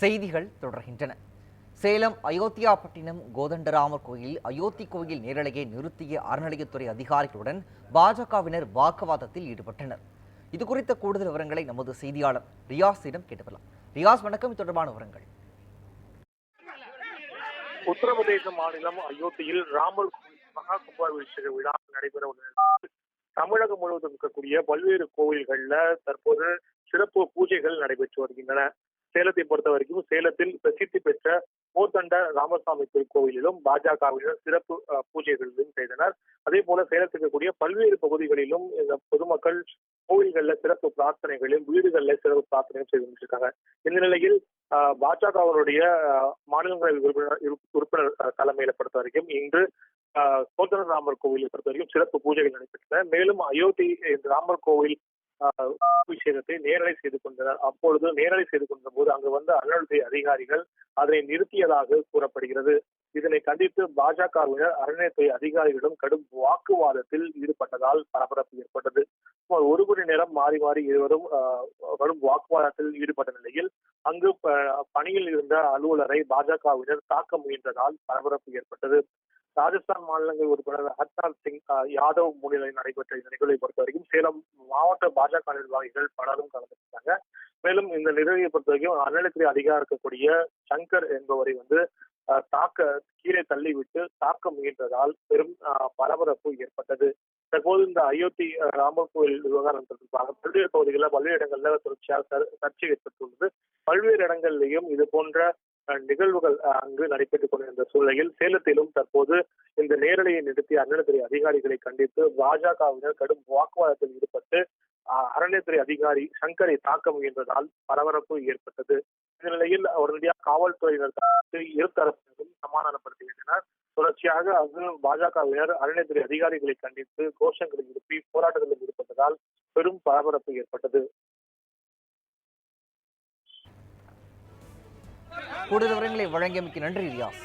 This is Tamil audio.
செய்திகள் தொடர்கின்றன. சேலம் அயோத்தியாபட்டினம் கோதண்டராமர் கோயில் அயோத்தி கோயில் நேரலையை நிறுத்திய அறநிலையத்துறை அதிகாரிகளுடன் பாஜகவினர் வாக்குவாதத்தில் ஈடுபட்டனர். இது குறித்த கூடுதல் விவரங்களை நமது செய்தியாளர் ரியாஸிடம் கேட்டுக்கலாம் ரியாஸ் வணக்கம். இது தொடர்பான விவரங்கள். உத்தரப்பிரதேச மாநிலம் அயோத்தியில் ராமர் கோவில் மகா கும்பாபிஷேக விழா நடைபெற உள்ள தமிழகம் முழுவதும் இருக்கக்கூடிய பல்வேறு கோவில்கள்ல தற்போது சிறப்பு பூஜைகள் நடைபெற்று வருகின்றன. சேலத்தை பொறுத்த வரைக்கும் சேலத்தில் பிரசித்தி பெற்ற போத்தண்ட ராமசாமி திருக்கோவிலிலும் பாஜகவினர் சிறப்பு பூஜைகளிலும் செய்தனர். அதே போல சேலத்தில் இருக்கக்கூடிய பல்வேறு பகுதிகளிலும் இந்த பொதுமக்கள் கோவில்கள்ல சிறப்பு பிரார்த்தனைகளையும் வீடுகள்ல சிறப்பு பிரார்த்தனையும் செய்து கொண்டிருக்காங்க இந்த நிலையில் ஆஹ் பாஜகவினுடைய ஆஹ் மாநிலங்களவை உறுப்பினர் உறுப்பினர் தலைமையில பொறுத்த வரைக்கும் இன்று ஆஹ் கோத்தன ராமர் கோவிலை பொறுத்த வரைக்கும் சிறப்பு பூஜைகள் நடைபெற்றன. மேலும் அயோத்தி இந்த ராமர் கோவில் அபிஷேகத்தை நேரலை செய்து கொண்டனர். அப்பொழுது நேரலை செய்து கொண்ட போது அங்கு வந்த அறநிலையத்துறை அதிகாரிகள் அதனை நிறுத்தியதாக கூறப்படுகிறது. இதனை கண்டித்து பாஜகவினர் அறநிலையத்துறை அதிகாரிகளிடம் கடும் வாக்குவாதத்தில் ஈடுபட்டதால் பரபரப்பு ஏற்பட்டது. சுமார் ஒரு மணி நேரம் மாறி மாறி இருவரும் ஆஹ் வாக்குவாதத்தில் ஈடுபட்ட நிலையில் அங்கு ப- பணியில் இருந்த அலுவலரை பாஜகவினர் தாக்க முயன்றதால் பரபரப்பு ஏற்பட்டது. ராஜஸ்தான் மாநிலங்கள் உறுப்பினர் ஹர்தால் சிங் யாதவ் முன்னிலையில் நடைபெற்ற இந்த நிகழ்வை பொறுத்த வரைக்கும் சேலம் மாவட்ட பாஜக நிர்வாகிகள் பலரும் கலந்துருக்காங்க மேலும் இந்த நிகழ்வை பொறுத்த வரைக்கும் அறநிலைத்துறை அதிகாரம் இருக்கக்கூடிய சங்கர் என்பவரை வந்து தாக்க கீழே தள்ளிவிட்டு தாக்க முயன்றதால் பெரும் பரபரப்பு ஏற்பட்டது. தற்போது இந்த அயோத்தி ராமர் கோயில் விவகாரம் தொடர்பாக பல்வேறு பகுதிகளில் பல்வேறு இடங்களில் தொடர்ச்சியாக சர்ச்சை ஏற்பட்டுள்ளது. பல்வேறு இடங்கள்லையும் இது போன்ற நிகழ்வுகள் அங்கு நடைபெற்றுக் கொண்டிருந்த சூழ்நிலையில் சேலத்திலும் தற்போது இந்த நேரலையை நிறுத்திய அறநிலைத்துறை அதிகாரிகளை கண்டித்து பாஜகவினர் கடும் வாக்குவாதத்தில் ஈடுபட்டு அறநிலைத்துறை அதிகாரி சங்கரை தாக்க முயன்றதால் பரபரப்பு ஏற்பட்டது. இந்த நிலையில் உடனடியாக காவல்துறையினர் இருதரப்பினரும் சமாதானப்படுத்துகின்றனர் தொடர்ச்சியாக அங்கு பாஜகவினர் அறநிலைத்துறை அதிகாரிகளை கண்டித்து கோஷங்களை எழுப்பி போராட்டத்தில் ஈடுபட்டதால் பெரும் பரபரப்பு ஏற்பட்டது. கூடுதல் விவரங்களை வழங்கியமைக்கு நன்றி ரியாஸ்.